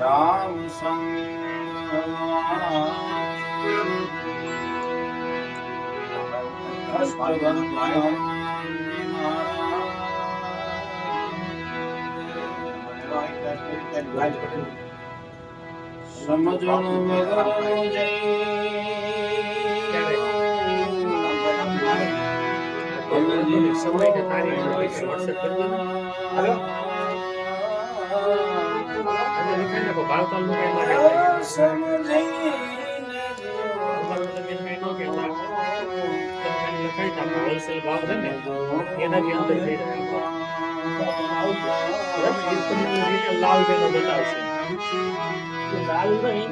રામ સમજણ વગર સમય કે તારીખ હોય છે WhatsApp કરી દેજો. હાલો. અને નાખો નું કઈ ન હોલસેલ ભાવ છે ને એનાથી અંદર રહ્યો લાલ પેલો બતાવશે લાલ નહીં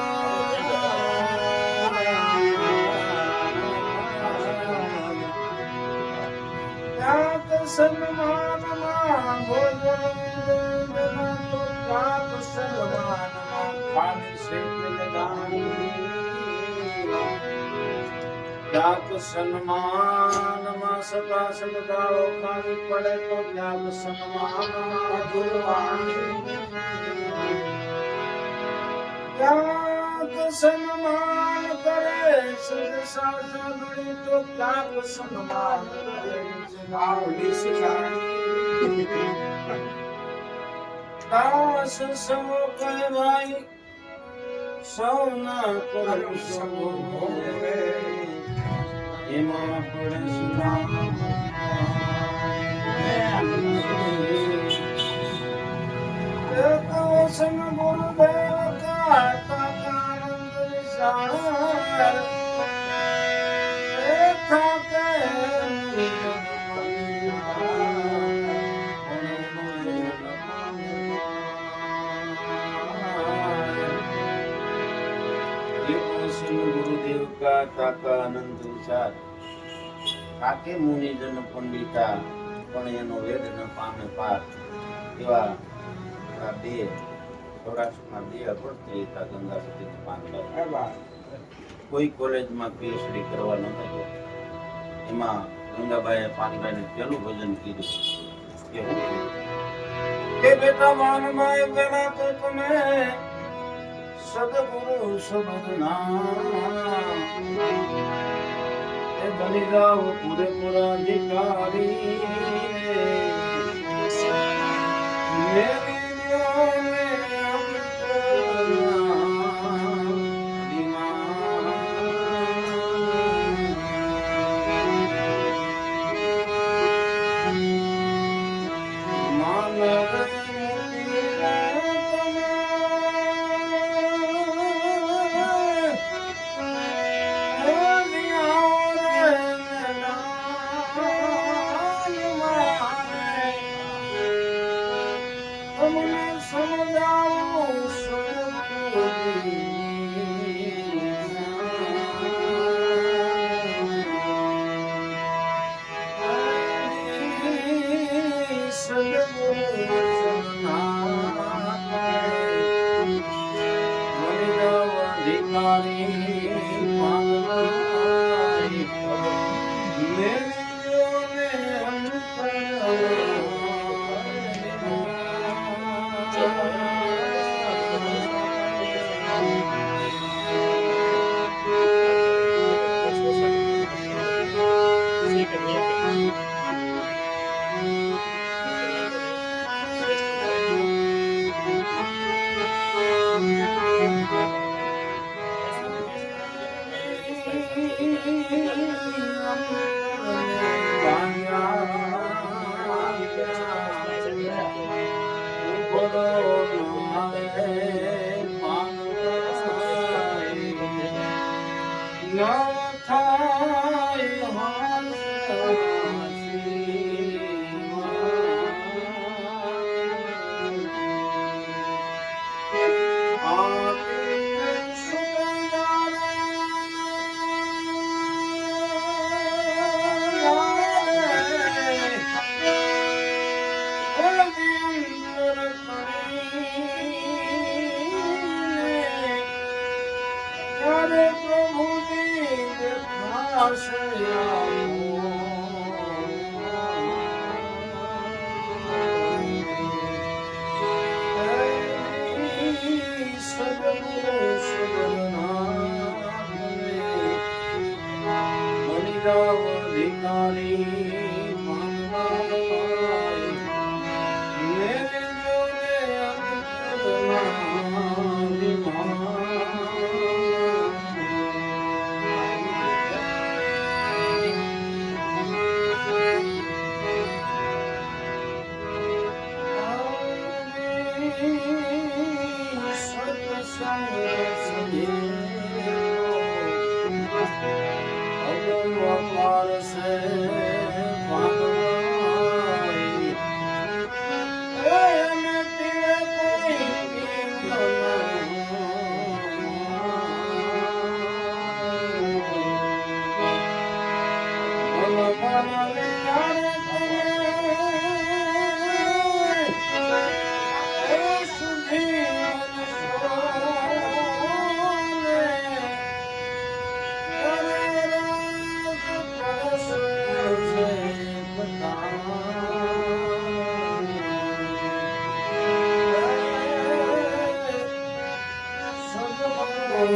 सनान सलमान सदा सन्मान ત્યાગ સન્માન કરે સદસા સગડી તો ત્યાગ સન્માન સૌના કરમ સૌ ભોગે એમાં પડે સુનામ ગુરુદેવ વિચાર. કાકે મુનિજન પંડિતા પણ એનો વેદ ન પામે પાર. એવા બે સૌરાષ્ટ્રમાં બે અપડતી હતા ગંગા સતી પામતા કોઈ કોલેજમાં પીએચડી કરવા ન થયો. એમાં ગંગાબાઈએ પાનબાઈને પેલું ભજન કીધું. કે હું કે બેટા માનમાય પેલા તો તમે સદગુરુ સબદના La calidad o pudicular de. Hare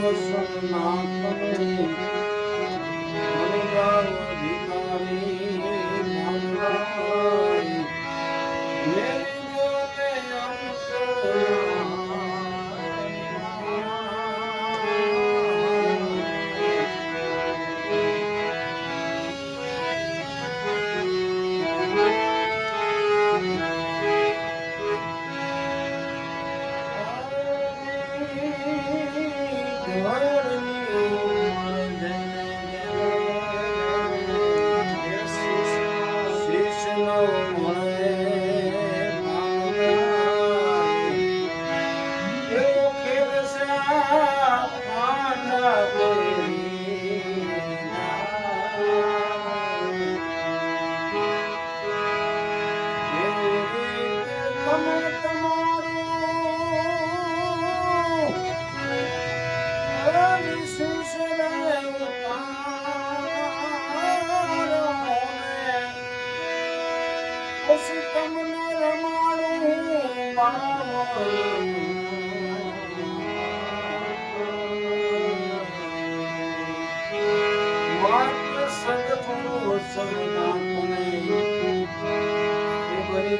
सोनापति